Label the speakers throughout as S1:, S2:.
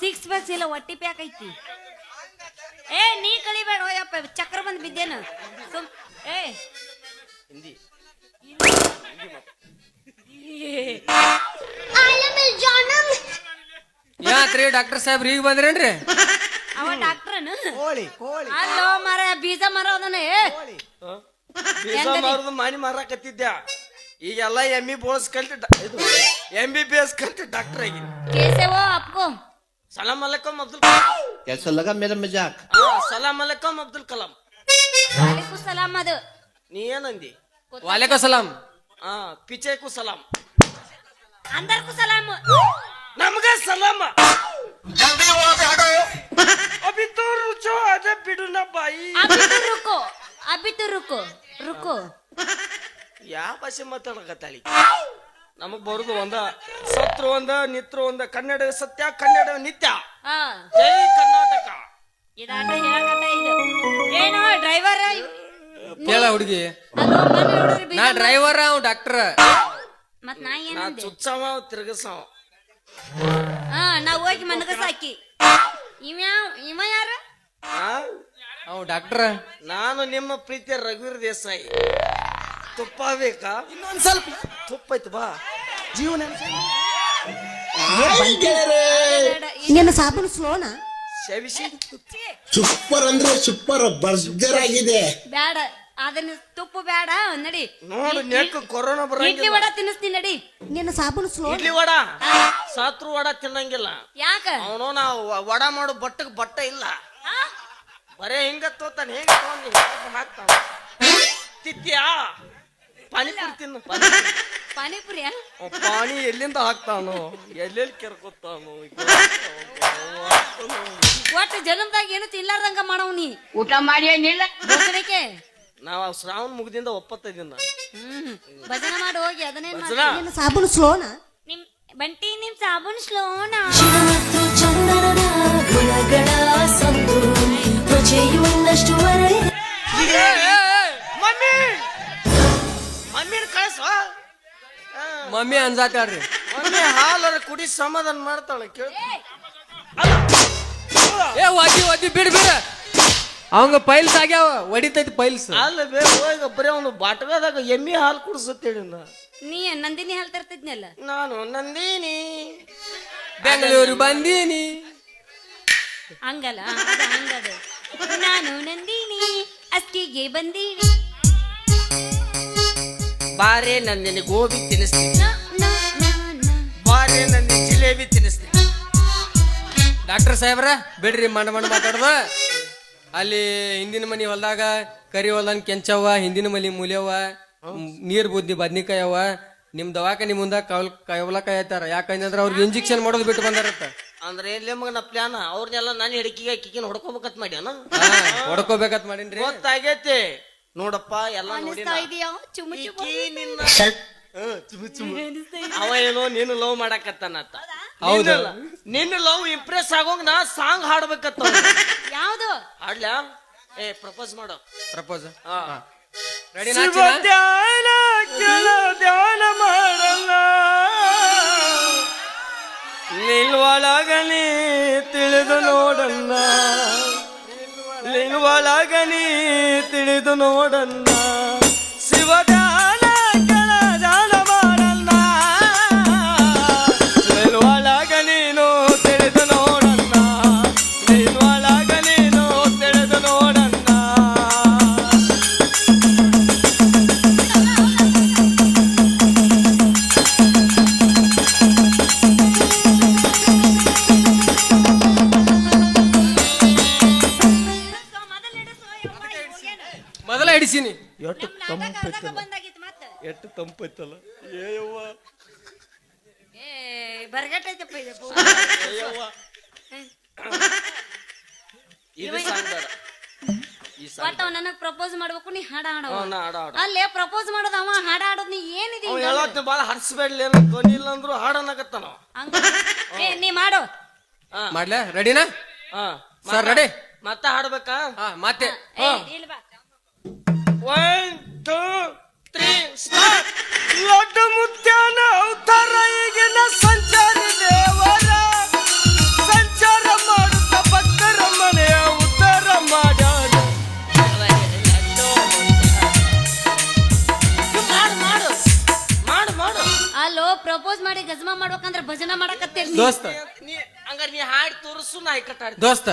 S1: Six packs ಇಲ್ಲ ಒಟ್ಟಿ pack ಐತಿ. ಏ ನೀ ಕಳಿಬೇಡ ಹೋಯಪ್ಪ ಚಕ್ರ ಬಂದ್ ಬಿದ್ದೇನು? ಸುಮ್ ಏ.
S2: ಹಿಂದಿ.
S3: ಯಾಕ್ರಿ ಡಾಕ್ಟರ್ ಸಾಹೇಬ್ರ ಈಗ ಬಂದ್ರೇನ್ರಿ?
S1: ಅವ ಡಾಕ್ಟ್ರನು.
S4: ಕೋಳಿ ಕೋಳಿ.
S1: ಅಲ್ಲೋ ಮರ ಬೀಜ ಮರ ಅದನ್ನ?
S2: ಮಾರುದು ಮಾನಿ ಮಾರಾಕತ್ತಿದ್ದೆ. ಈಗೆಲ್ಲ ಎಂ ಬಿ ಬೋಳ್ಸ್ ಕಲ್ತು ಎಂ ಬಿ ಬಿ ಎಸ್ ಕಲ್ತು ಡಾಕ್ಟರ್ ಆಗಿ
S1: ಕೇಸೇವೋ ಅಪ್ಕೋ.
S2: ಸಲಾಮ್ ಅಲೈಕಂ ಅಬ್ದುಲ್ ಕಲಾಂ
S4: ಕೆಲಸ ಲಗ ಮೇರೆ ಮಜಾಕ್
S2: ಆ, ಸಲಾಮ್ ಅಲೈಕಂ ಅಬ್ದುಲ್ ಕಲಾಂ
S1: ವಾಲೇಕು ಸಲಾಮ್ ಅದು
S2: ನೀ ಏನಂದಿ
S3: ವಾಲೇಕುಂ ಸಲಾಂ
S2: ಆ ಪಿಚೇಕು ಸಲಾಂ
S1: ಅಂದರ್ಕು ಸಲಾಮ್
S2: ನಮಗ ಸಲಾಮ ಅಭಿ ತೋ ರುಚೋ ಅದೇ ಬಿಡು ನಾ ಬಾಯಿ
S1: ಅಭಿ ತು ರುಕು ಅಭಿ ತು ರುಕು ರುಕು
S2: ಯಾವ ಭಾಷೆ ಮಾತಾಡಕತ್ತಾಳಿ ನಮಗ್ ಬರುದು ಒಂದ ಸತ್ರು ಒಂದ ನಿತ್ರ ಒಂದ ಕನ್ನಡ ಸತ್ಯ ಕನ್ನಡ ನಿತ್ಯ.
S1: ಹಾ.
S2: ಜೈ ಕರ್ನಾಟಕ.
S1: ಇದಾಟ ಹೇಳಕತ್ತ ಇದು. ಏನೋ ಡ್ರೈವರ್
S3: ಕೇಳ ಹುಡುಗಿ. ನಾ ಡ್ರೈವರ್ ಅವ್ ಡಾಕ್ಟರ್
S1: ಮತ್ ನಾ
S2: ನಾ
S1: ಏನಂದೆ
S2: ಚುಚ್ಚವ ತಿರ್ಗಸವ.
S1: ಹಾ ನಾ ಹೋಗಿ ಮನಗ ಸಾಕಿ ಇವ ಯಾವ- ಇವ ಯಾರು?
S2: ಆ?
S3: ಅವ್ ಡಾಕ್ಟರ್
S2: ನಾನು ನಿಮ್ಮ ಪ್ರೀತಿಯ ರಘುವೀರ್ ದೇಸಾಯಿ. ತುಪ್ಪ ಬೇಕಾ?
S4: ಇನ್ನೊಂದ್ ಸ್ವಲ್ಪ.
S2: ತುಪ್ಪ ಆಯ್ತು ಬಾ. ಜೀವನ
S5: ನಿನ್ನ ಸಾಬೂನು ಸ್ಲೋನಾ?
S2: ಸೇವಿಸಿ
S6: ಸೂಪರ್ ಅಂದ್ರೆ ಸೂಪರ್ ಬರ್ಜರ್ ಆಗಿದೆ
S1: ಬೇಡ ಅದನ್ನ ತುಪ್ಪ ಬೇಡ ನಡಿ.
S2: ನೋಡು ನೆಕ್ ಕೊರೋನಾ
S1: ಇಡ್ಲಿ
S2: ಬರಂಗಿಲ್ಲ.
S1: ವಡ ತಿನ್ನಿಸ್ತೀನಿ ನಡಿ.
S5: ನಿನ್ನ ಸಾಬೂನು ಸ್ಲೋ
S2: ಇಡ್ಲಿ ವಡ? ಸಾತ್ರು ವಡ ತಿನ್ನಂಗಿಲ್ಲ.
S1: ಯಾಕ?
S2: ಅವನು ನಾವು ವಡ ಮಾಡು ಬಟ್ಟಕ್ಕೆ ಬಟ್ಟ ಇಲ್ಲ? ಬರೇ ಹಿಂಗ ತೋತಾನೆ ಹೇಗೆ ತಗೊಂಡಿ ಹಾಕ್ತಾನ. ತಿತ್ಯಾ? ಪಾನಿಪುರಿ ತಿನ್ನು. ಪಾನಿಪುರಿ.
S1: ಪಾನಿಪುರಿ
S2: ಅವ ಪಾನಿ ಎಲ್ಲಿಂದ ಹಾಕ್ತಾನು? ಎಲ್ಲೆಲ್ಲಿ ಕೆರ್ಕೊತಾನು?
S1: ಒಟ್ಟು ಜನ್ಮದಾಗ ಏನು ತಿನ್ಲಾರ್ದಂಗ ಮಾಡವ್ ನೀ?
S7: ಊಟ ಮಾಡಿ ಏನಿಲ್ಲ.
S1: ಬೋಸಡಿಕೆ
S2: ನಾವ್ ಆ ಶ್ರಾವಣ ಮುಗ್ದಿಂದ ಒಪ್ಪತ್ತೈದಿನ.
S1: ಹ್ಮ್ ಭಜನೆ ಮಾಡಿ ಹೋಗಿ ಅದನ್ನೇ
S2: ಭಜನ?
S5: ನಿನ್ನ ಸಾಬೂನು ಸ್ಲೋನಾ?
S1: ನಿಮ್ ಬಂಟಿ ನಿಮ್ ಸಾಬೂನು ಸ್ಲೋನಾ?
S8: ಮತ್ತು ಚಂದನದ ಗುಣಗಳ ಸಂದು ತ್ವಚೆಯುಳ್ಳಷ್ಟು ವರೆ.
S2: ಮಮ್ಮಿ
S3: ಅನ್ಸಾತಾಳ್ರಿ
S2: ಮಮ್ಮಿ ಹಾಲರ ಕುಡಿ ಸಮಾಧಾನ ಮಾಡ್ತಾಳೆ ಕೇಳ.
S3: ಏ ಒದಿ ಒದ್ದಿ ಬಿಡ್ ಬಿಡ. ಅವಂಗ ಪೈಲ್ಸ್ ಆಗ್ಯಾವ ಒಡಿತೈತಿ ಪೈಲ್ಸ್.
S2: ಅಲ್ಲ ಬೇ ಹೋಗ ಬರೀ ಅವನು ಬಾಟಗದಾಗ ಎಮ್ಮಿ ಹಾಲು ಕುಡಿಸುತ್ತೇಳಿ ನಾ
S1: ನೀ ನಂದಿನಿ ಹೇಳ್ತಾ ಇರ್ತಿದ್ನಲ್ಲ
S2: ನಾನು ನಂದಿನಿ.
S3: ಬೆಂಗಳೂರು ಬಂದೀನಿ.
S1: ಹಂಗಲ್ಲ ಅದು ಹಂಗದು. ನಾನು ನಂದಿನಿ ಅಷ್ಟಿಗೆ ಬಂದೀನಿ.
S2: ಬಾರೆ ನಂದಿನಿ ಗೋಬಿ ತಿನ್ನಿಸ್ತೀನಿ. ಬಾರೆ ನನ್ನ ಜಿಲೇಬಿ ತಿನ್ನಿಸ್ತೀನಿ.
S3: ಡಾಕ್ಟರ್ ಸಾಹೇಬ್ರ ಬಿಡ್ರಿ ಮಂಡ ಮಂಡ ಮಾತಾಡ್ದ. ಅಲ್ಲಿ ಹಿಂದಿನ ಮನಿ ಹೊಲ್ದಾಗ ಕರಿ ಹೊಲ್ದನ್ ಕೆಂಚವ್ವ ಹಿಂದಿನ ಮನೆ ಮೂಲ್ಯವ್ವ ನೀರ್ ಬುದ್ಧಿ ಬದ್ನಿಕಾಯಿ ಅವ ನಿಮ್ ದವಾಖಾನಿ ಮುಂದ ಕವಲ್ ಕವಲ ಕಾಯ್ತಾರ ಯಾಕಂದ್ರೆ ಅವ್ರಿಗೆ ಇಂಜೆಕ್ಷನ್ ಮಾಡೋದು ಬಿಟ್ಟು ಬಂದಾರತ್ತ.
S2: ಅಂದ್ರೆ ನಿಮ್ಗೆ ನಾ ಪ್ಲಾನ್ ಅವ್ರನ್ನೆಲ್ಲ ನಾನು ಹಿಡಕಿಗೆ ಕಿಕ್ಕಿನ ಹೊಡ್ಕೋಬೇಕತ್ ಮಾಡ್ಯಾನ?
S3: ಹೊಡ್ಕೋಬೇಕಂತ ಮಾಡಿನ್ರಿ.
S2: ಗೊತ್ತಾಗೈತಿ. ನೋಡಪ್ಪ ಎಲ್ಲ ನೋಡಿ
S1: ಅನಿಸ್ತಾ ಇದೆಯಾ? ಚುಮು ಚುಮು
S2: ನಿನ್ನ ಹ್ಮ್, ಚುಮು ಚುಮು. ಅವ ಏನೋ ನೀನು ಲವ್ ಮಾಡಕತ್ತಾನತ್ತ
S3: ಹೌದು.
S2: ನಿನ್ನಲ್ಲ. ನಿನ್ನ ಲವ್ ಇಂಪ್ರೆಸ್ ಆಗೋಂಗ್ ನಾ ಸಾಂಗ್ ಹಾಡ್ಬೇಕತ್ತ.
S1: ಯಾವ್ದು?
S2: ಹಾಡ್ಲ್ಯಾ ಏ ಪ್ರಪೋಸ್ ಮಾಡು.
S3: ಪ್ರಪೋಸ್
S2: ಹಾ.
S3: ರೆಡಿ
S2: ಧ್ಯಾನ ಕೆಲ ಧ್ಯಾನ ಮಾಡಲ್ಲ. ನಿಲ್ವಳಗನಿ ತಿಳಿದು ನೋಡಣ್ಣ ನಿಲ್ವಳಗನಿ ತಿಳಿದು ನೋಡಣ್ಣ ತಂಪೈತಲ್ಲ. ಏಯವ್ವ
S1: ಏ ಬರ್ಗಟ್ಟೈತಪ್ಪ ಇದು. ಪೂ.
S2: ಏಯವ್ವ ಇದು ಸಾಂಗ್ ಬೇಡ ಈ ಸಾಂಗ್
S1: ಒಟ್ಟ ಅವ ನನಗ್ ಪ್ರಪೋಸ್ ಮಾಡ್ಬೇಕು ನೀ ಹಾಡ ಹಾಡವ
S2: ಹ್ಞೂ, ನಾ ಹಾಡ ಹಾಡು.
S1: ಅಲ್ಲೇ ಪ್ರಪೋಸ್ ಮಾಡೋದು ಅವ ಹಾಡ ಆಡೋದ್ ನೀ ಏನಿದೆ
S2: ಅವ ಭಾಳ ಹರ್ಸ್ಬೇಡ್ಲಿ ಏನೋ ಧ್ವನಿ ಇಲ್ಲ ಅಂದ್ರು ಹಾಡನಕತ್ತಾನ
S1: ಹಂಗ? ಏ ನೀ ಮಾಡು.
S2: ಹಾ.
S3: ಮಾಡ್ಲಾ? ರೆಡಿನಾ?
S2: ಹಾ.
S3: ಸರ್ ರೆಡಿ?
S2: ಮತ್ತೆ ಹಾಡ್ಬೇಕಾ?
S3: ಹಾ ಮತ್ತೆ.
S1: ಏ ಇಲ್ಲಿ ಬಾ
S2: one two three star laddu ಮುತ್ಯಾನ ಅವತಾರ ಈಗಿನ ಸಂಚಾರ ದೇವರ. ಸಂಚಾರ ಮಾಡುತ್ತ ಭಕ್ತರ ಮನೆಯ ಉತ್ತರ ಮಾಡ್ಯಾರ. ಮಾಡು ಮಾಡು ಮಾಡು ಮಾಡು.
S1: ಅಲ್ಲೋ ಪ್ರಪೋಸ್ ಮಾಡಿ ಗಜ್ಮಾ ಮಾಡ್ಬೇಕಂದ್ರೆ ಭಜನೆ ಮಾಡಕತ್ತೇಳಿ
S3: ದೋಸ್ತ.
S2: ನೀ ಹಂಗಾರೆ ನೀ ಹಾಡ್ ತೋರಿಸು ನಾಯಿ ಕಟ್ಟಾಡ
S3: ದೋಸ್ತ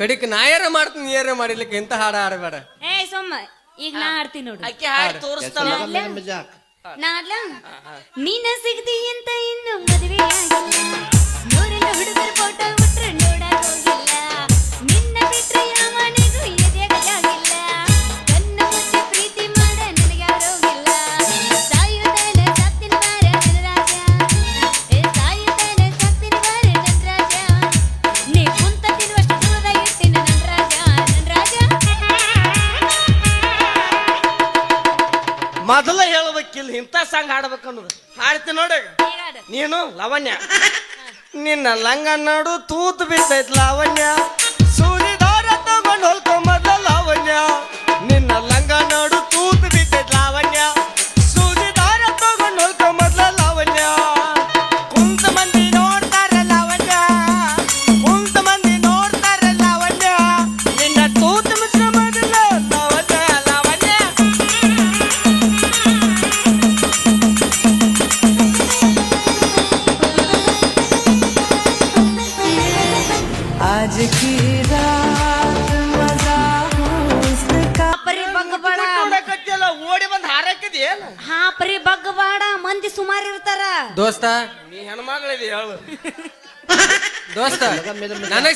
S3: ಕಡಿಕ್ ನಾಯರ ಮಾಡ್ತೀನಿ ನೀಯರ ಮಾಡಿಲಿಕ್ಕೆ ಎಂತ ಹಾಡ ಹಾಡಬೇಡ.
S1: ಏ ಸೊಮ್ಮ ಈಗ ನಾ ಆಡ್ತೀನಿ ನೋಡು
S2: ಅಕ್ಕಿ ಹಾಡಿ
S1: ನಾ ಅಲ್ಲ ನೀನ ಸಿಗದಿ ಅಂತ ಇನ್ನು ಮದುವೆ ಆಗಿಲ್ಲ
S2: ಲಂಗ ನಡು ತೂತು ಬಿದ್ದೈತ್ಲ ಲಾವಣ್ಯ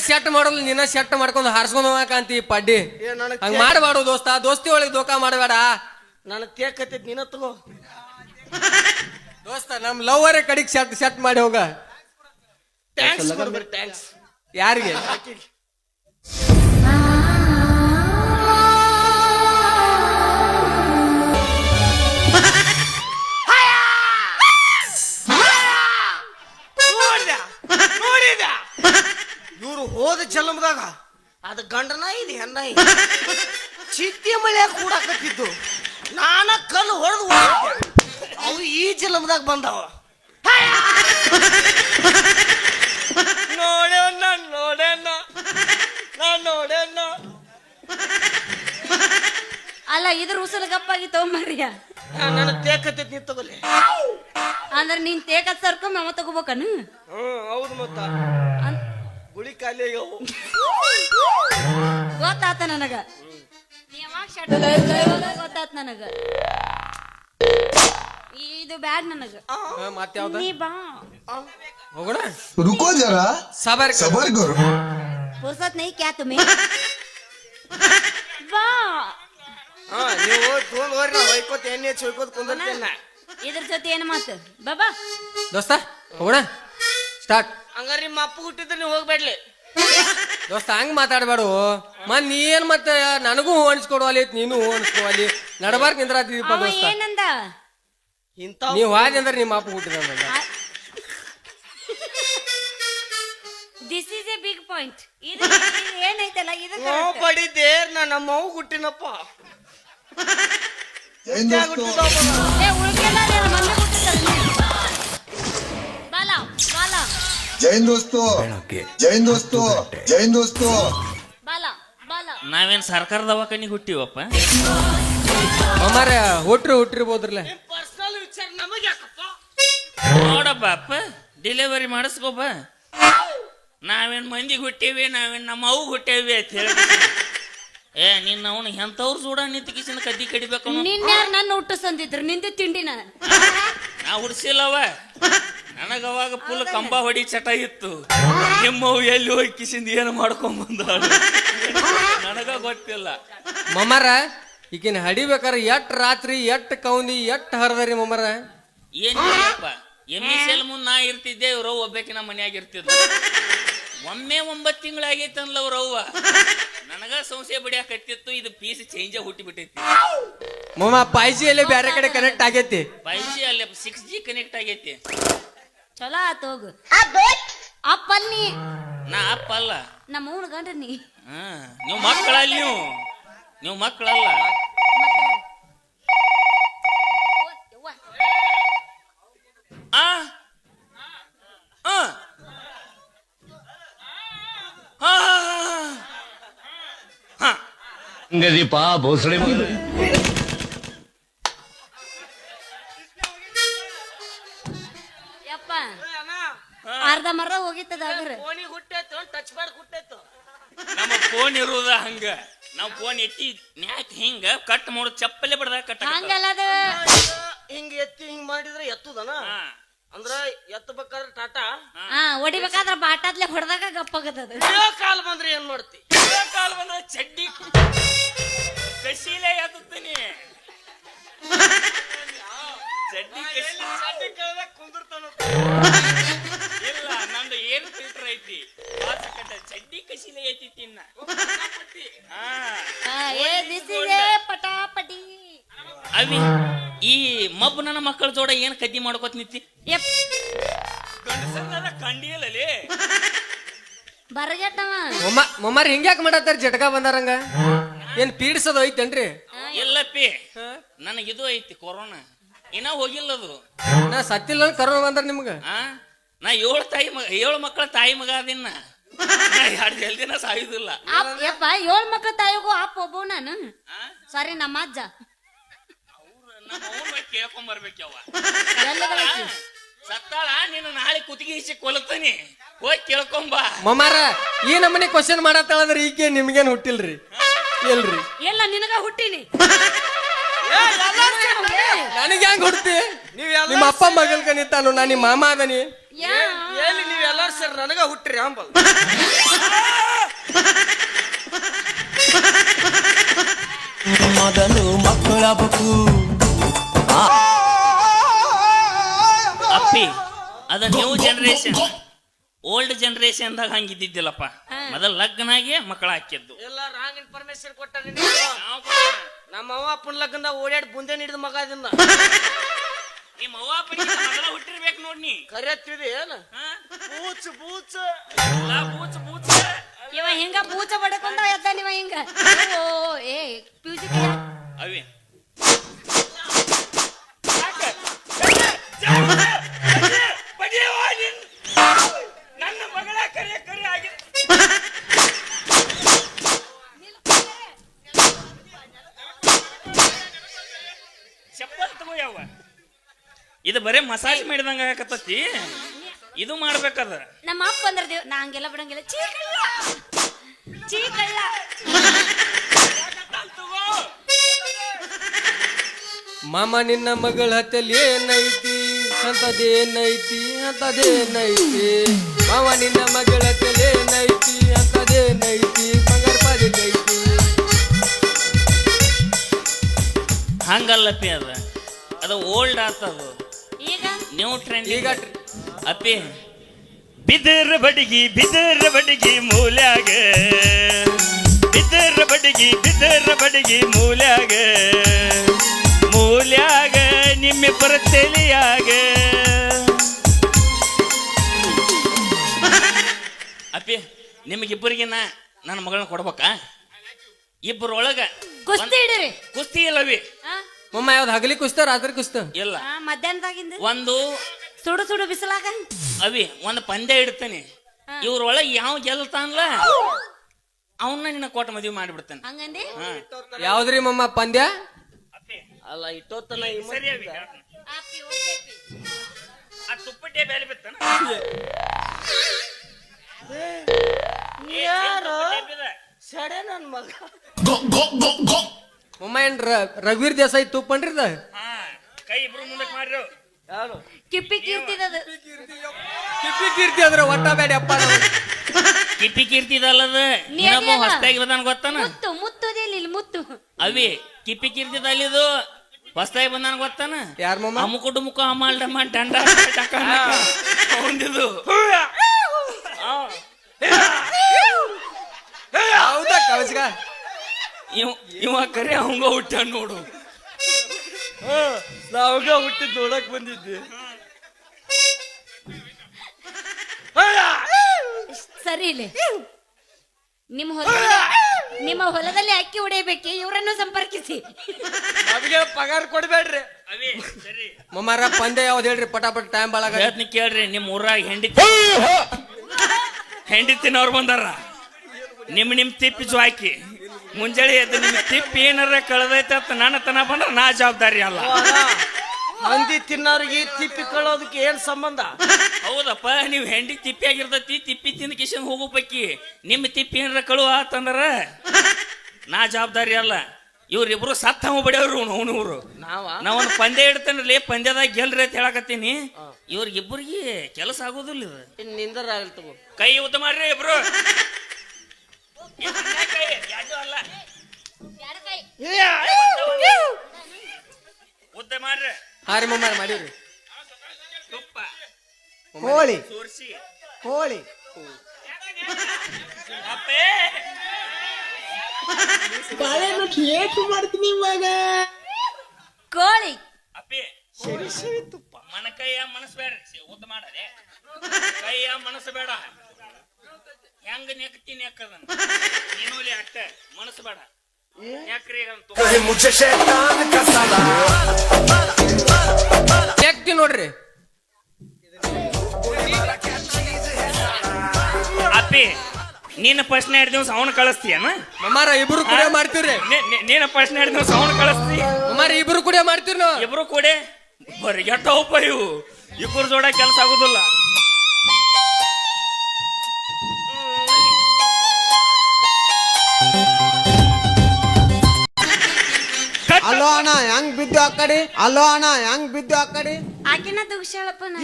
S3: ಸೆಟ್ ಮಾಡೋದು ನಿನ್ನ ಸೆಟ್ ಮಾಡ್ಕೊಂಡು ಹಾರಿಸ್ಕೊಂಡು ಹೋಗಕಂತಿ ಪಡ್ಡಿ.
S2: ಏ ನನಗ್
S3: ಹಂಗ ಮಾಡಬಾರ್ದು ದೋಸ್ತ ದೋಸ್ತಿ ಒಳಗೆ ದೋಖಾ ಮಾಡಬೇಡ.
S2: ನಾನು ತೇಕತ್ತೈತಿ ನಿನ್ನ ತಗೋ
S3: ದೋಸ್ತ ನಮ್ ಲವರ್ ಕಡಿಗ್ ಸೆಟ್ ಸೆಟ್ ಮಾಡಿ ಹೋಗ.
S2: ಟ್ಯಾಂಕ್ಸ್ ಕೊಡ್ಬೇಡಿ ಟ್ಯಾಂಕ್ಸ್
S3: ಯಾರಿಗೆ?
S2: ಹೋದ ಜನ್ಮದಾಗ ಅದು ಗಂಡನ ಇದು ಹೆಣ್ಣ ಚಿತ್ತಿ ಮಳೆ ಕೂಡಾಕತ್ತಿದ್ದು. ನಾನ ಕಲ್ಲು ಹೊಡೆದು ಅವು ಈ ಜನ್ಮದಾಗ ಬಂದವ. ನೋಡ್ಯಣ್ಣ ನೋಡ್ಯಣ್ಣ ನಾ ನೋಡ್ಯಣ್ಣ
S1: ಅಲ್ಲ ಇದ್ರ ಉಸಲು ಗಪ್ಪಾಗಿ ತಗೊಂಬರ್ರಿಯ?
S2: ನನ್ನ ತೇಕತ್ತೈತಿ ನೀ ತಗೋಲಿ
S1: ಅಂದ್ರೆ ನೀನ್ ತೇಕ ಸರ್ಕೊಂಡ್ ಅವ ತಗೋಬೇಕನು?
S2: ಹೌದು ಮತ್ತ. ಗುಳಿ ಖಾಲಿ ಆಗ್ಯಾವು
S1: ಗೊತ್ತಾತ ನನಗ ನೀ ಯಾವಾಗ ಶಟ್ ಹಾಕ್ತೀಯೋ ಗೊತ್ತಾತ ನನಗ ಇದು ಬ್ಯಾಡ್ ನನಗ
S3: ಮತ್ತೆ ಯಾವ್ದ
S1: ನೀ ಬಾ
S3: ಹೋಗೋಣ
S7: रुको जरा
S3: ಸಬರ್
S7: सबर करो
S1: फुर्सत नहीं क्या तुम्हें ಬಾ
S2: ಹಾ ನೀವು ತೊಗೊಂಡ್ ಹೋಗ್ರಿ ನಾ ಹೊಯ್ಕೋತ ಎಣ್ಣೆ ಹಚ್ಚಿ ಹೊಯ್ಕೋತ ಕುಂದಿರ್ತೇನೆ ನಾ
S1: ಇದ್ರ ಜೊತೆ ಏನ್ ಮಾತು ಬಾಬಾ
S3: ದೋಸ್ತ ಹೋಗೋಣ ಸ್ಟಾರ್ಟ್
S2: ಹಂಗಾರೆ ನಿಮ್ಮ ಅಪ್ಪ ಹುಟ್ಟಿದ್ರೆ ನೀವು ಹೋಗ್ಬೇಡ್ಲಿ.
S3: ದೋಸ್ತ ಹಂಗ್ ಮಾತಾಡ್ಬೇಡು. ಮನ್ ನೀ ಏನ್ ಮತ್ತೆ ನನಗೂ ಅನ್ಸ್ಕೊಡುವಲ್ಲಿ ನೀನು ಅನ್ಸ್ಕೊಡಲಿ ನಡಬಾರ್ಕ್ ನಿಂದ್ರಾತಿದೀಪ
S1: ಅವ
S3: ದೋಸ್ತ.
S1: ಏನಂದ?
S2: ಇಂಥ
S3: ನೀವ್ ಹಾದಿ ಅಂದ್ರೆ ನಿಮ್ಮ ಅಪ್ಪ ಹುಟ್ಟಿದ
S1: this is a big point ಇದು ಇದು ಏನೈತಲ್ಲ ಇದು
S2: ನೋವು
S1: correct.
S2: ಪಡಿದ್ದೆ ನಾ ನಮ್ಮ ಅವ್ ಹುಟ್ಟಿನಪ್ಪ.
S7: ಹುಟ್ಟಿದಪ್ಪ
S1: ಏ ಉಳ್ಕೆಲ್ಲ
S7: ನೀನು ಮನೆ ಜೈನ್ ದೋಸ್ತು ಜೈನ್ ದೋಸ್ತು
S1: ಜೈನ್ ದೋಸ್ತು.
S9: ನಾವೇನ್ ಸರ್ಕಾರ ದವಾಖಾನಿಗೆ ಹುಟ್ಟಿವಪ್ಪ?
S3: ಅಮ್ಮಾರ ಹುಟ್ಟ್ರಿ ಹುಟ್ಟಿರ್ಬೋದ್ರಲ್ಲ.
S2: ಪರ್ಸನಲ್ ವಿಚಾರ ನಮಗೆ
S9: ನೋಡಪ್ಪ ಅಪ್ಪ ಡೆಲಿವರಿ ಮಾಡಿಸ್ಕೋಬ ನಾವೇನ್ ಮಂದಿಗೆ ಹುಟ್ಟೇವಿ ನಾವೇನ್ ನಮ್ಮ ಅವು ಹುಟ್ಟೇವಿ ಅಂತ ಹೇಳಿ. ಏ ನಿನ್ನ ಅವನು ಎಂತವ್ರು ಸೂಡ ನಿಂತ ಕಿಸಿನ ಕದ್ದಿ ಕಡಿಬೇಕು ನಿನ್ನ
S1: ಯಾರು ನನ್ನ ಹುಟ್ಟಿಸ್ ಅಂದಿದ್ರು ನಿಂದು ತಿಂಡಿ ನಾನು.
S9: ನಾ ಹುಡ್ಸಿಲ್ಲವ. ನನಗ ಅವಾಗ ಫುಲ್ ಕಂಬ ಹೊಡಿ ಚಟ ಇತ್ತು. ನಿಮ್ಮ ಎಲ್ಲಿ ಹೋಗಿ ಕಿಸಿಂದ ಏನು ಮಾಡ್ಕೊಂಡ್ ಬಂದಾಳು? ನನಗ ಗೊತ್ತಿಲ್ಲ.
S3: ಮಮ್ಮರ ಈಗಿನ ಹಡಿಬೇಕಾರ ಎಟ್ ರಾತ್ರಿ ಎಟ್ ಕೌಂದಿ ಎಟ್ ಹರದರಿ ಮಮ್ಮರ
S9: ಏನಿಲ್ಲಪ್ಪ ಎಮ್ಮಿಸಲ್ ಸೆಲ್ ಮುಂದೆ ನಾ ಇರ್ತಿದ್ದೆ ಇವ್ರು ಒಬ್ಬಾಕಿನ ಮನ್ಯಾಗ ಇರ್ತಿದ್ರು ಒಮ್ಮೆ ಒಂಬತ್ತು ತಿಂಗಳಾಗೈತನ್ಲ ಅವ್ರ ಅವ್ವ ನನಗ ಸಂಶಯ ಬಡಿಯಾಕತ್ತಿತ್ತು ಇದು ಪೀಸ್ ಚೇಂಜ್ ಹುಟ್ಟಿ ಬಿಟ್ಟೈತಿ
S3: ಮಮ್ಮ ಪೈಜಿ ಅಲ್ಲೇ ಬೇರೆ ಕಡೆ ಕನೆಕ್ಟ್ ಆಗೈತಿ.
S9: ಫೈವ್ ಜಿ ಅಲ್ಲಿ ಸಿಕ್ಸ್ ಜಿ ಕನೆಕ್ಟ್ ಆಗೈತಿ.
S1: ಚಲೋ ಆತ್ ಹೋಗು ಅಪ್ಪಲ್ಲಿ
S9: ನಾ ಅಪ್ಪ ಅಲ್ಲ
S1: ನಮ್ಮ ಅವ್ನ ಗಂಡ ನೀ
S9: ಹಾ ನೀವು ಮಕ್ಕಳಲ್ಲ ನೀವು ನೀವು ಮಕ್ಕಳಲ್ಲ ಆ ಆ. ಹಾ ಹಾ
S10: ಗದೀಪ ಭೋಸಳೆ ಮಗನೇ
S9: ಫೋನ್ ಇರುವುದ ಹಂಗ. ನಾವು ಫೋನ್ ಎತ್ತಿ ನ್ಯಾಕ್ ಹಿಂಗ ಕಟ್ ಮಾಡೋದು ಚಪ್ಪಲೆ ಬಿಡದ ಕಟ್
S1: ಹಂಗಲ್ಲ ಅದು.
S2: ಹಿಂಗ್ ಎತ್ತಿ ಹಿಂಗ ಮಾಡಿದ್ರೆ ಎತ್ತುದನ? ಅಂದ್ರ ಎತ್ತಬೇಕಾದ್ರೆ ಟಾಟಾ?
S1: ಹಾ. ಹೊಡಿಬೇಕಾದ್ರ ಬಾಟಾದ್ಲೆ ಹೊಡೆದಾಗ ಗಪ್ಪಾಗತ್ತದ.
S2: ಕಾಲ್ ಬಂದ್ರೆ ಏನ್ ಮಾಡ್ತಿ?
S9: ಕಾಲ ಬಂದ್ರೆ ಚಡ್ಡಿ ಕಶೀಲೆ ಎತ್ತೀನಿ ಚಡ್ಡಿ ಕಶೀಲೆ ಇಲ್ಲ ನಂದು ಏನು ಫಿಲ್ಟರ್ ಐತಿ? ಕಟ್ಟ ಚಡ್ಡಿ ಕಸಿಲೆ ಐತಿ ತಿನ್ನ. ಹಾ.
S1: ಏ ಏ ಪಟಾಪಟಿ.
S9: ಅವಿ ಈ ಮಬ್ಬ ನನ್ನ ಮಕ್ಕಳ ಜೋಡ ಏನ್ ಕದ್ದಿ ಮಾಡ್ಕೋತ ನಿಂತಿ? ಗಂಡಸನ್ನ ಕಂಡಿಯಲ್ಲೇ
S1: ಬರಗೆಟ್ಟವ.
S3: ಮೊಮ್ಮ ಮೊಮ್ಮಾರ್ ಹಿಂಗ್ಯಾಕ್ ಮಾಡತ್ತಾರ ಜಟಕ ಬಂದಾರಂಗ? ಏನ್ ಪೀಡಿಸೋದು ಐತೇನ್ರಿ
S9: ಎಲ್ಲಪ್ಪಿ ನನಗಿದು ಐತಿ ಕೊರೋನಾ. ಇನ್ನ ಹೋಗಿಲ್ಲದು
S3: ನಾ ಸತ್ತಿಲ್ಲ ಕರೋನಾ ಬಂದ್ರ ನಿಮ್ಗ?
S9: ಆ? ನಾ ಏಳು ತಾಯಿ ಮಗ ಏಳು ಮಕ್ಕಳ ತಾಯಿ ಮಗ ಅದಿನ್ನ. ಎರಡು ಜಲ್ದಿನ ಸಾಯುದಿಲ್ಲ.
S1: ಆಪ್ ಯಪ್ಪ ಏಳ್ ಮಕ್ಳ ತಾಯಿಗೂ ಅಪ್ಪ ಒಬ್ಬವ್ ನಾನು. ಸರಿ ನಮ್ಮ ಅಜ್ಜ.
S9: ಕೇಳ್ಕೊಂಡ್ ಬರ್ಬೇಕವ್ವ ಸತ್ತಾಳ ನೀನು ನಾಳೆ ಕುತ್ತಿಗೆ ಈಚೆ ಕೊಲತಾನೆ ಹೋಗಿ ಕೇಳ್ಕೊಂಬ
S3: ಮಮಾರ ಈ ನಮ್ಮನೆ ಕ್ವಶನ್ ಮಾಡತ್ತಾಳಂದ್ರ ಈಕೆ ನಿಮ್ಗೇನ್ ಹುಟ್ಟಿಲ್ರಿ? ಎಲ್ರಿ?
S1: ಎಲ್ಲ ನಿನಗ ಹುಟ್ಟಿನಿ.
S3: ನನಗೆ ಹೆಂಗ್ ಹುಡ್ತಿ ನಿಮ್ಮ ಅಪ್ಪ ಮಗಲ್ ಕನಿತಾನು ನಾನು ನಿಮ್ಮ ಮಾಮ ಅದನಿ.
S2: ಎಲ್ಲಿ ನೀವ್ ಎಲ್ಲಾರು ಸೇರಿ ನನಗ ಹುಟ್ಟಿರಿ ಅಂಬಲ್.
S4: ಮೊದಲು ಮಕ್ಕಳಬೇಕು
S9: ಅಪ್ಪಿ ಅದ ನ್ಯೂ ಜನರೇಷನ್ ಓಲ್ಡ್ ಜನರೇಷನ್ ಅಂದಾಗ ಹಂಗ ಇದ್ದಿದ್ದಿಲ್ಲಪ್ಪ ಮೊದಲ ಲಗ್ನಾಗೆ ಮಕ್ಕಳ ಹಾಕಿದ್ದು
S2: ಎಲ್ಲ ರಾಂಗ್ ಇನ್ಫಾರ್ಮೇಶನ್ ಕೊಟ್ಟ
S9: ನಾವ್
S2: ನಮ್ಮ ಅವ್ವ ಅಪ್ಪನ ಲಗ್ನದಾಗ ಓಡಾಡಿ ಮುಂದೆ ನೀಡಿದ ಮಗ ಅದನ್ನ.
S9: ನಿಮ್ಮ ಅವ್ವ ಅಪ್ಪನಿಗೆ ಮೊದಲ ಹುಟ್ಟಿರ್ಬೇಕು ನೋಡ್ನಿ.
S2: ಕರೆಯತ್ತಿದೆ ಏನ? ಬೂಚ್ ಬೂಚ್
S9: ಎಲ್ಲ ಬೂಚ್ ಬೂಚ್
S1: ಇವ ಹಿಂಗ ಬೂಚ ಬಡಕೊಂಡ ಎದ್ದ ನೀವ ಹಿಂಗ? ಓ ಏ ಪ್ಯೂಸಿ
S9: ಅವಿ. ಬರೇ ಮಸಾಜ್ ಮಾಡಿದಂಗ ಆಗಕತ್ತತಿ. ಇದು ಮಾಡ್ಬೇಕದ.
S1: ನಮ್ಮ ಅಪ್ಪ ಅಂದ್ರೆ ದೇವ್ ನಾ ಹಂಗೆಲ್ಲ ಬಿಡಂಗಿಲ್ಲ. ಚೀಕಳ್ಳ. ಚೀಕಳ್ಳ.
S3: ಮಾಮ ನಿನ್ನ ಮಗಳ ಹತ್ತಲ್ಲಿ ಏನೈತಿ? ಅಂತದೇನೈತಿ ಅಂತದೇನೈತಿ ಮಾವ ನಿನ್ನ ಮಗಳ ಹತ್ತಲ್ಲಿ ಏನೈತಿ? ಅಂತದೇನೈತಿ ಬಂಗಾರ ಪಾದಿಕೈತಿ
S9: ಹಂಗಲ್ಲಪ್ಪಿ ಅದ. ಅದು ಓಲ್ಡ್ ಆತದು.
S1: ಈಗ
S9: ನ್ಯೂ ಟ್ರೆಂಡ್
S3: ಈಗ
S9: ಅಪ್ಪಿ. ಬಿದರ್ ಬಡಗಿ ಬಿದರ್ ಬಡಗಿ ಮೂಲ್ಯಾಗ. ಬಿದರ್ ಬಡಗಿ ಬಿದರ್ ಬಡಗಿ ಮೂಲ್ಯಾಗ. ಮೂಲ್ಯಾಗ ನಿಮ್ಮಿಬ್ಬರ ತಲೆಯಾಗ. ಅಪ್ಪಿ ನಿಮಗಿಬ್ಬರಿಗೆ ನಾ ನನ್ನ ಮಗಳನ್ನ ಕೊಡ್ಬೇಕಾ? ಇಬ್ಬರೊಳಗ
S1: ಕುಸ್ತಿ ಹಿಡಿರಿ
S9: ಕುಸ್ತಿ ಇಲ್ಲವಿ.
S1: ಆ?
S3: ಮಮ್ಮ ಯಾವ್ದು ಹಗಲಿ ಕುಸ್ತ ರಾತ್ರಿ ಕುಸ್ತ?
S9: ಇಲ್ಲ.
S1: ಆ, ಮಧ್ಯಾಹ್ನದಾಗಿಂದ?
S9: ಒಂದು
S1: ಸುಡು ಸುಡು ಬಿಸಿಲಾಗ?
S9: ಅವಿ ಒಂದು ಪಂದ್ಯ ಇಡ್ತಾನೆ. ಇವ್ರೊಳಗೆ ಯಾವ ಗೆಲ್ತಾನಲ್ಲ ಅವನ್ನ ನಿನ್ನ ಕೊಟ್ಟ ಮದುವೆ ಮಾಡಿಬಿಡ್ತಾನೆ.
S1: ಹಂಗಂದಿ?
S3: ಯಾವ್ದ್ರಿ ಮಮ್ಮ ಪಂದ್ಯ?
S2: ಅಲ್ಲ ಇಟ್ಟೋತನ
S9: ಸರಿ ಅವಿ
S1: ಆಪಿ, ಓಕೆ ಅಪ್ಪಿ.
S9: ಆ ತುಪ್ಪಟ್ಟೆ ಬೇಲೆ ಬಿತ್ತಾನ?
S2: ಯಾರು ಸಡೆ ನನ್ ಮಗ.
S3: ಮಮ್ಮ ಏನ್ ರ- ರಘುವೀರ್ ದೇಸಾಯಿ ತುಪ್ಪನ್ರಿ ಇದ
S9: ಹಾ ಕೈ ಇಬ್ರು ಮುಂದಕ್ಕೆ ಮಾಡ್ರು.
S2: ಯಾರು?
S1: ಕಿಪ್ಪಿ ಕೀರ್ತಿದ
S3: ಕಿಪ್ಪಿ ಕೀರ್ತಿ ಅದ್ರ ಒಟ್ಟ ಬೇಡ ಅಪ್ಪ.
S9: ಕಿಪ್ಪಿ ಕೀರ್ತಿದಲ್ಲದ
S1: ನೀ
S9: ಇನ್ನೊಬ್ಬ
S1: ಅದೇನ?
S9: ಹೊಸ್ತಾಗಿ ಬಂದಾನ ಗೊತ್ತಾನ?
S1: ಮುತ್ತು ಮುತ್ತು ಇಲ್ಲಿ ಮುತ್ತು.
S9: ಅವಿ ಕಿಪ್ಪಿ ಕೀರ್ತಿದಲ್ಲಿದು ಹೊಸ್ತಾಗಿ ಬಂದಾನ ಗೊತ್ತಾನ?
S3: ಯಾರ ಮಮ್ಮ?
S9: ಅಮ್ಮುಕು ಡುಮುಕು ಅಮಾಲ್ ಡಮ ಡಂಡ ಇವ ಕರೆ ಅವಂಗ ಹುಟ್ಟ ನೋಡು.
S2: ನಾವಾಗ ಹುಟ್ಟಿದ್ ನೋಡಕ್ ಬಂದಿದ್ದೆ.
S1: ಸರಿ ಇಲ್ಲಿ ನಿಮ್ಮ ಹೊಲ ನಿಮ್ಮ ಹೊಲದಲ್ಲಿ ಅಕ್ಕಿ ಹೊಡೆಯಬೇಕು? ಇವರನ್ನು ಸಂಪರ್ಕಿಸಿ.
S2: ನಮಗೆ ಪಗಾರ ಕೊಡ್ಬೇಡ್ರಿ.
S9: ಅವಿ ಸರಿ.
S3: ಮಮ್ಮಾರ ಪಂದ್ಯ ಯಾವ್ದು ಹೇಳ್ರಿ? ಪಟಾಪಟ್ ಟೈಮ್ ಬಾಳಾಗ
S9: ಹೇಳ್ತೀನಿ ಕೇಳ್ರಿ ನಿಮ್ಮ ಊರಾಗ ಹೆಂಡಿ ಹೆಂಡತಿನವ್ರು ಬಂದಾರ. ನಿಮ್ ನಿಮ್ ತಿಪ್ಪಿಸು ಹಾಕಿ ಮುಂಜಾನೆ ಎದ್ದು ನಿಮ್ ತಿಪ್ಪಿ ಏನಾರ ಕಳೆದೈತೆ ಅಂತ ನನ್ನ ತನ ಬಂದ್ರೆ ನಾ ಜವಾಬ್ದಾರಿ ಅಲ್ಲ.
S2: ಮಂದಿ ತಿನ್ನೋರಿಗೆ ತಿಪ್ಪಿ ಕಳೋದಕ್ಕೆ ಏನ್ ಸಂಬಂಧ?
S9: ಹೌದಪ್ಪ ನೀವು ಹೆಂಡಿ ತಿಪ್ಪಿ ಆಗಿರ್ತೈತಿ ತಿಪ್ಪಿ ತಿಂದ ಕಿಶನ್ ಹೋಗೋ ಪೈಕಿ ನಿಮ್ಮ ತಿಪ್ಪಿ ಏನಾರ ಕಳು ಆತಂದ್ರ ನಾ ಜವಾಬ್ದಾರಿ ಅಲ್ಲ. ಇವ್ರಿಬ್ರು ಸತ್ತ ಬಡಿಯವ್ರು ಅವನು ಇವ್ರು.
S2: ನಾವ?
S9: ನಾವೊಂದು ಪಂದ್ಯ ಇಡ್ತೇನ್ರಿ ಪಂದ್ಯದಾಗ ಗೆಲ್ರಿ ಅಂತ ಹೇಳಕತ್ತೀನಿ. ಇವ್ರಿಗಿಬ್ಬರಿಗೆ ಕೆಲಸ ಆಗೋದಿಲ್ಲ ಇದು.
S2: ನಿಂದರ ತಗೋ.
S9: ಕೈ ಉದ್ದ ಮಾಡ್ರಿ ಇಬ್ರು. ಯಾರ್ದೂ ಅಲ್ಲ ಉದ್ದ ಮಾಡ್ರಿ
S3: ಹಾ ರೀ ಮಮ್ಮಾರ ಮಾಡೀವ್ರಿ
S9: ತುಪ್ಪ
S2: ಕೋಳಿ.
S9: ಸೋರ್ಸಿ
S2: ಕೋಳಿ.
S9: ಅಪ್ಪೇ
S6: ಬಾಳೆಹಣ್ಣು ಏಟು ಮಾಡ್ತೀನಿ ಇವಾಗ
S1: ಕೋಳಿ
S9: ಅಪ್ಪಿ
S2: ತುಪ್ಪ.
S9: ಮನ ಕೈಯ ಮನಸ್ಸು ಬೇಡ ಉದ್ದ ಮಾಡದೆ. ಕೈಯ ಮನಸ್ಸು ಬೇಡ. ಹೆಂಗ ನೆಕ್ತಿ ನೆಕ್ಕದ ನೀನುಲಿ ಅಟ್ಟ ಮನಸ್ಸು ಬೇಡ. ನೆಕ್ರಿ.
S3: ಎಕ್ತಿ ನೋಡ್ರಿ.
S9: ಅಪ್ಪಿ ನೀನು ಪ್ರಶ್ನೆ ಎರಡು ದಿವಸ ಅವನು ಕಳಿಸ್ತೀಯನ?
S3: ಮಮ್ಮಾರ ಇಬ್ರು ಕೂಡ ಮಾಡ್ತೀವ್ರಿ.
S9: ನೀನ ಪ್ರಶ್ನೆ ಎರಡು ದಿವಸ ಅವನು ಕಳಿಸ್ತಿ?
S3: ಮಮ್ಮಾರ ಇಬ್ರು ಕೂಡ ಮಾಡ್ತೀವಿ ನಾವು.
S9: ಇಬ್ರು ಕೂಡೆ? ಬರೀ ಎಟ್ಟವಪ್ಪ ಇವು? ಇಬ್ಬರು ಜೋಡ ಕೆಲಸ ಆಗುದಿಲ್ಲ.
S2: ಅಲೋ ಅಣ್ಣ ಹೆಂಗ್ ಬಿದ್ದು ಆ ಕಡೆ? ಅಲೋ ಅಣ್ಣ ಹೆಂಗ್ ಬಿದ್ದು ಆ ಕಡೆ?
S1: ಆಕಿನ ದುಗ್ಸಾಳಪ್ಪ ನಾ.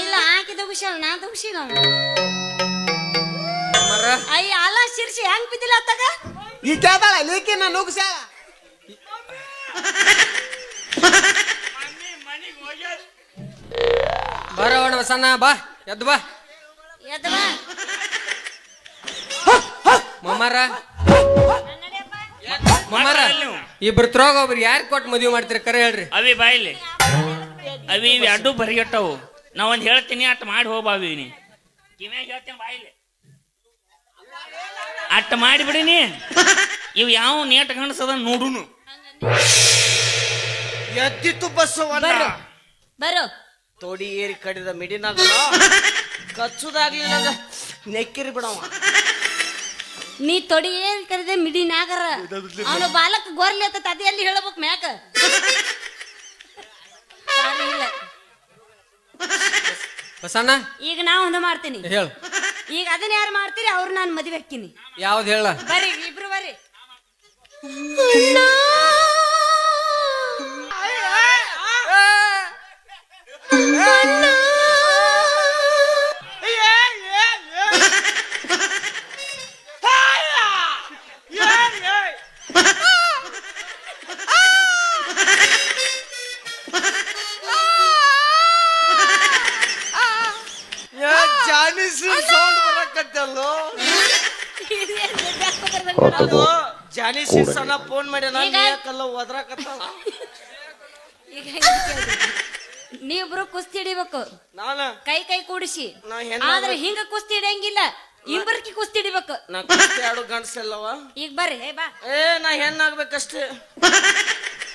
S1: ಇಲ್ಲ ಆಕಿ ದುಗ್ಸಾಳ ನಾ ದುಗ್ಸಿಲ್ಲ.
S3: ಮಮ್ಮಾರ
S1: ಅಯ್ಯ ಅಲ್ಲ ಶಿರ್ಸಿ ಹೆಂಗ್ ಬಿದ್ದಿಲ್ಲ ಅತ್ತಾಗ
S2: ಈ ಕೇಳ್ದಾಳ ಲೇಕಿನ ನುಗ್ಸ
S3: ಬರೋಣ ಬಸಣ್ಣ ಬಾ ಎದ್ದು ಬಾ.
S1: ಎದ್ದವ
S3: ಮಮ್ಮಾರ ಇಬ್ರು ತ್ರೋಗ ಒಬ್ರು ಯಾರು ಕೊಟ್ಟು ಮದುವೆ ಮಾಡ್ತೀರಿ? ಕರೆ ಹೇಳ್ರಿ.
S9: ಅವಿ ಬಾಯಿಲಿ. ಅವಿ ಇವಿ ಅಡ್ಡು ಬರಿಗಟ್ಟವು. ನಾ ಒಂದ್ ಹೇಳ್ತೀನಿ ಅಟ್ ಮಾಡಿ ಹೋಗ್ಬಾವಿ ನೀ. ಕಿವ್ಯಾಗ ಹೇಳ್ತೀನಿ ಬಾಯಿಲಿ. ಅಟ್ ಮಾಡಿಬಿಡಿನಿ ಇವ್ ಯಾವ ನೇಟ್ ಗಣಸದ ನೋಡುನು.
S2: ಎದ್ದಿತ್ತು
S1: ಬಸ್ ಬರೋ
S2: ತೋಡಿ ಏರಿ ಕಡಿದ ಮಿಡಿನಾಗ ಕಚ್ಚುದಾಗ್ಲಿಲ್ಲ ನೆಕ್ಕಿರಿ ಬಿಡವ
S1: ನೀ ತೊಡಿ ಏನ್ ಕರೆದೆ ಮಿಡಿ ನಾಗರ? ಅವನು ಬಾಲಕ ಗೋರ್ಲಿ ಅಂತ ಅದೇ ಎಲ್ಲಿ ಹೇಳ್ಬೇಕು ಮ್ಯಾಕ
S3: ಬಸಣ್ಣ
S1: ಈಗ ನಾ ಒಂದು ಮಾಡ್ತೀನಿ.
S3: ಹೇಳು.
S1: ಈಗ ಅದನ್ನ ಯಾರು ಮಾಡ್ತೀರಿ? ಅವ್ರು ನಾನು ಮದುವೆ ಹಾಕಿನಿ
S3: ಯಾವ್ದು ಹೇಳ?
S1: ಬರ್ರಿ ಇಬ್ರು ಬರ್ರಿ
S2: ನಾ ಹೆಣ್ಣು
S1: ಆದ್ರೆ ಹಿಂಗ ಕುಸ್ತಿ ಹಿಡಿಯಂಗಿಲ್ಲ. ಇಬ್ಬರಿಗೆ ಕುಸ್ತಿ ಹಿಡಿಬೇಕು.
S2: ನಾ ಕುಸ್ತಿ ಆಡೋ ಗಂಡಸಲ್ಲವ
S1: ಈಗ ಬರ್ರಿ ಹೇ ಬಾ.
S2: ಏ ನಾ ಹೆಣ್ಣಾಗ್ಬೇಕಷ್ಟೇ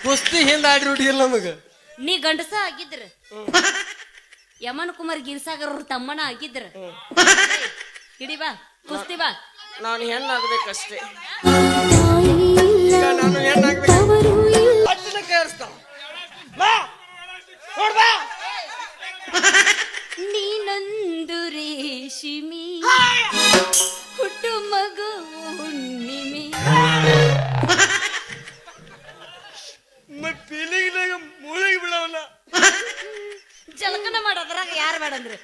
S3: ಕುಸ್ತಿ ಹಿಂದ ಆಡಿ ರೂಢಿಲ್ಲ ನಮಗ.
S1: ನೀ ಗಂಡಸ ಆಗಿದ್ರ. ಯಮನ್ ಕುಮಾರ್ ಗಿರ್ಸಾಗರ್ ಅವ್ರ ತಮ್ಮನ ಆಗಿದ್ರ. ಹಿಡಿ ಬಾ ಕುಸ್ತಿ ಬಾ.
S2: ನಾನು ಹೆಣ್ಣಾಗ್ಬೇಕಷ್ಟೇ
S3: ನಾನು ಹೆಣ್ಣಾಗ್ಬೇಕು
S2: ಕೇಳಿಸ್ತಾವ. ಬಾ ನೋಡ್ ಬಾ
S1: ನೀನೊಂದು ರೇಷಿಮಿ ಹುಟ್ಟು ಮಗು ಹುಣ್ಣಿಮೆ
S2: ಫೀಲಿಂಗ್ನಾಗ ಮೂಳಿಗೆ ಬಿಡವಲ್ಲ.
S1: ಜಲಕನ ಮಾಡೋದ್ರಾಗ ಯಾರು ಅಂದ್ರೆ.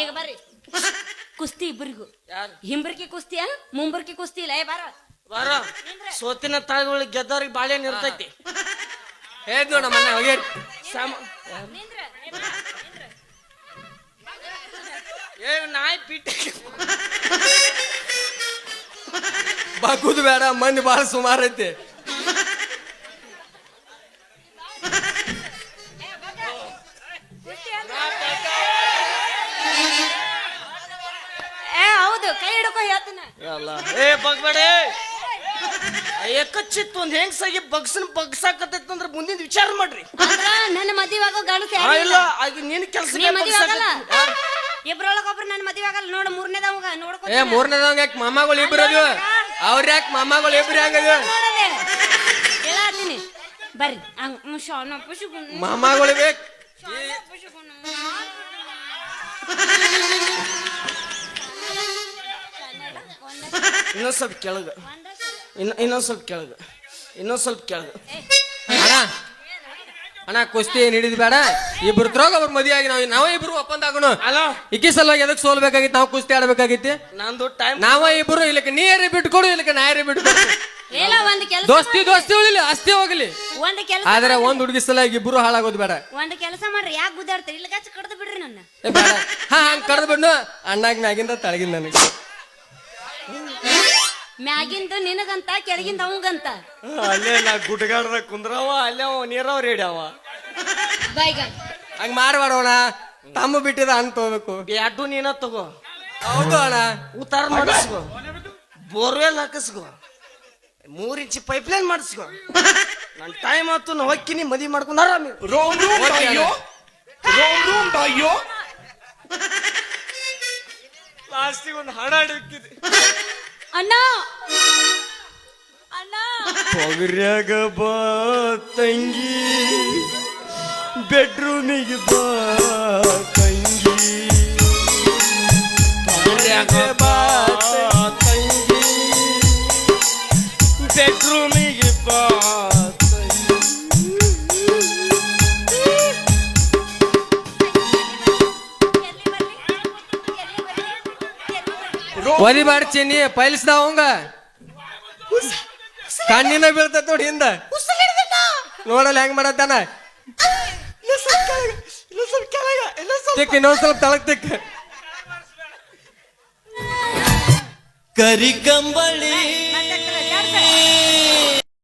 S1: ಈಗ ಬರ್ರಿ. ಕುಸ್ತಿ ಇಬ್ಬರಿಗೂ
S2: ಯಾರು?
S1: ಹಿಂಬರ್ಕಿ ಕುಸ್ತಿಯಾ ಮುಂಬರ್ಕಿ ಕುಸ್ತಿ ಇಲ್ಲ. ಏ ಬಾರ.
S2: ಬಾರ. ಸೋತಿನ ತಾಳಿಗಳಿಗೆ ಗೆದ್ದವ್ರಿಗೆ ಬಾಳೆಹಣ್ಣು ಇರ್ತೈತಿ.
S3: ಹೇಳ್ದ್ ನೋಡ ಮನೆ ಹೋಗಿ
S2: ಸಾಮ ಏ ನಾಯಿ ಪಿಟ್ಟ.
S3: ಬಗ್ಗುದು ಬೇಡ ಮಂದಿ ಬಾಳ ಸುಮಾರು ಐತೆ.
S1: ಏ ಹೌದು ಕೈ ಹಿಡ್ಕೊ ಹೇಳ್ತಾನ.
S2: ಅಲ್ಲ. ಏ ಬಗ್ಬೇಡಿ ಒಂದ್ ಹೆಂಗ್ಸಾಗಿ ಬಗ್ಸನ್ ಬಗ್ಸಾಕತ್ತೈತಿ ಅಂದ್ರೆ ಮುಂದಿನ ವಿಚಾರ ಮಾಡ್ರಿ.
S1: ಅಂದ್ರ ನನ್ನ ಮದಿವಾಗ ಆಗೋ ಗಂಡಸ
S2: ಇಲ್ಲ ಆಗ ನಿನ್ ಕೆಲಸ
S1: ನೀ ಮದುವೆ ಆಗಲ್ಲ. ಇಬ್ರೊಳಗೊಬ್ರು ನನ್ನ ಮದುವೆ ಆಗಲ್ಲ. ನೋಡು ಮೂರನೇದವಂಗ ನೋಡ್ಕೊ
S3: ಏ ಮೂರನೇದವಂಗ ಯಾಕೆ ಮಾಮಾಗಳು ಇಬ್ರು ಅದು ಅವ್ರ ಯಾಕೆ ಮಾಮಾಗಳು ಇಬ್ರು ಹೆಂಗದು
S1: ನೋಡಲೆ ಹೇಳತ್ತೀನಿ ಬರ್ರಿ. ಹಂಗ ಶಾನ ಪುಷುಗುಣ
S3: ಮಾಮಾಗಳು ಬೇಕು
S2: ಇನ್ನೊಂದ್ ಸ್ವಲ್ಪ ಕೆಳಗೆ. ಇನ್ನ ಇನ್ನೊಂದ್ ಸ್ವಲ್ಪ ಕೆಳಗೆ. ಇನ್ನೊಂದು ಸ್ವಲ್ಪ ಕೆಳಗ.
S3: ಅಣ್ಣ ಕುಸ್ತಿ ಏನ್ ಹಿಡಿದ್ ಬೇಡ. ಇಬ್ರು ತ್ರೋಗ ಅವ್ರ ಮದುವೆ ಆಗಿ ನಾವು ನಾವೇ ಇಬ್ರು ಒಪ್ಪಂದ ಆಗೋಣ.
S2: ಅಲೋ
S3: ಇಕ್ಕಿ ಸಲುವಾಗಿ ಎದಕ್ ಸೋಲ್ಬೇಕಾಗಿತ್ತು? ನಾವು ಕುಸ್ತಿ ಆಡ್ಬೇಕಾಗಿತ್ತು?
S2: ನಂದು ಟೈಮ್
S3: ನಾವ ಇಬ್ರು ಇಲ್ಲಕ್ಕೆ ನೀರಿ ಬಿಟ್ಕೊಡು ಇಲ್ಲಕ್ಕೆ ನಾಯರಿ ಬಿಟ್ಕೊಡು
S1: ಏಲ ಒಂದ್ ಕೆಲಸ
S3: ದೋಸ್ತಿ ದೋಸ್ತಿ ಉಳಿಲಿ ಅಸ್ತಿ ಹೋಗ್ಲಿ.
S1: ಒಂದ್ ಕೆಲಸ
S3: ಆದ್ರೆ ಒಂದ್ ಹುಡುಗಿ ಸಲುವಾಗಿ ಇಬ್ರು ಹಾಳಾಗೋದು ಬೇಡ.
S1: ಒಂದ್ ಕೆಲಸ ಮಾಡ್ರಿ ಯಾಕೆ ಗುದ್ದಾಡ್ತೀರಿ? ಇಲ್ಲ ಕಚ್ಚ ಕಡ್ದು ಬಿಡ್ರಿ ನನ್ನ.
S3: ಹಾ ಹಂಗ್ ಕಡ್ದು ಬಿಡ್ನು. ಅಣ್ಣಾಗಿ ಮ್ಯಾಗಿಂದ ತಳಗಿಂದ ನನಗೆ.
S1: ಮ್ಯಾಗಿಂದ ನಿನಗಂತ ಕೆಳಗಿಂದ ಅವಂಗಂತ.
S2: ಅಲ್ಲೇ ನಾ ಗುಡ್ಗಾಡ್ದ ಕುಂದ್ರವ ಅಲ್ಲೇ ಅವ ನೀರವ್ ರೇಡಿಯವ
S1: ಬೈಗ.
S3: ಹಂಗ್ ತಮ್ಮ ಬಿಟ್ಟಿದ ಅಂತ ತಗೋಬೇಕು.
S2: ಬ್ಯಾಡು ನೀನ ತಗೋ.
S3: ಹೌದು ಅಣ್ಣ.
S2: ಉತ್ತಾರ ಮಾಡಿಸ್ಕೋ. ಬೋರ್ವೆಲ್ ಹಾಕಿಸ್ಕೋ. ಮೂರ್ ಇಂಚಿ ಪೈಪ್ ಲೈನ್ ಮಾಡಿಸ್ಕೋ. ನನ್ನ ಟೈಮ್ ಆತು ನಾ ಹೊಕ್ಕಿನಿ ಮದಿ ಮಾಡ್ಕೊಂಡಾರ ಆರಾಮಿ
S6: ರೋಮ್
S2: ಲಾಸ್ಟಿಗೆ ಒಂದು
S1: ಅಣ್ಣ! ಅಣ್ಣ!
S2: ಪೊಗರ್ಯಾಗ ಬಾ ತಂಗಿ ಬೆಡ್ರೂಮಿಗೆ ಬಾ ತಂಗಿ. ಪೊಗರ್ಯಾಗ ಬಾ
S3: ಒದಿಬಾರ ಚಿನ್ನಿ ಪೈಲ್ಸ್ದ ಅವಂಗ. ಕಣ್ಣಿನ ಬೀಳ್ತೈತ್ ನೋಡಿ ಹಿಂದ. ನೋಡಲ್ಲ ಹೆಂಗ್ ಮಾಡತ್ತಾನ ತಿಕ್ ಇನ್ನೊಂದ್ ಸ್ವಲ್ಪ ತಳಗ್ ತಿಕ್
S2: ಕರಿ ಕಂಬಳಿ